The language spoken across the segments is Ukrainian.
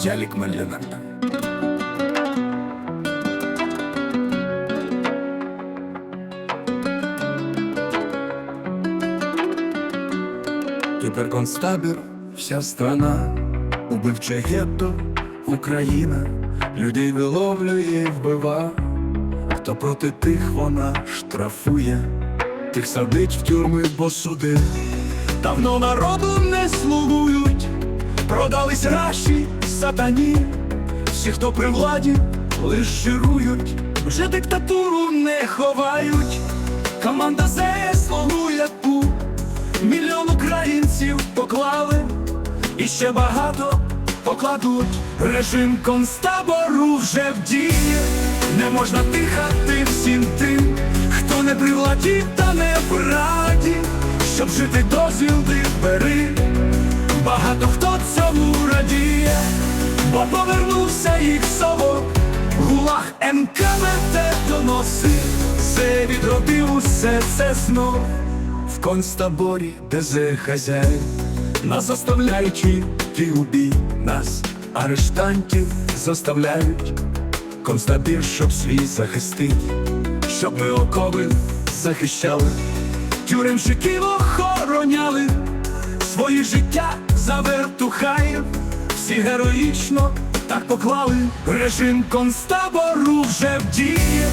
Джалік Меллінар. Кіберконцтабір, вся страна, убивче гетто, Україна, людей виловлює і вбива, хто проти тих вона штрафує, тих садить в тюрми, бо суди. Давно народу не слугують, продались раші сатані, всі, хто при владі, лиш жирують, вже диктатуру не ховають, команда ЗС слугує пу. Мільйон українців поклали, і ще багато покладуть. Режим концтабору вже в дії, не можна дихати всім тим, хто не при владі та не в раді, щоб жити дозвіл ти бери. Бо повернувся їх совок, гулаг НКВТ доноси, все відродив усе це знов. В концтаборі, де зе хазяїн, нас заставляють йти у бій, нас. Арештантів заставляють, концтабір, щоб свій захистить, щоб ми окови захищали, тюремщиків охороняли, свої життя за вертухаєм, всі героїчно так поклали. Режим концтабору вже в дії,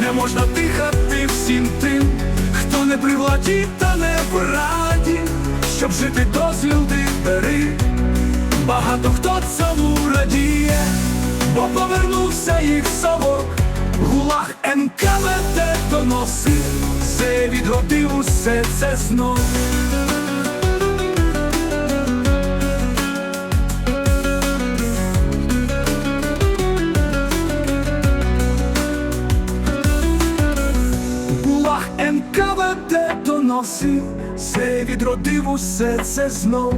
не можна дихати всім тим, хто не при владі та не в раді, щоб жити дозвіл ти бери. Багато хто цьому радіє, бо повернувся їх совок, гулаг НКВТ доносив, все відродив усе це знов. НКВД доносив, все відродив усе це знов.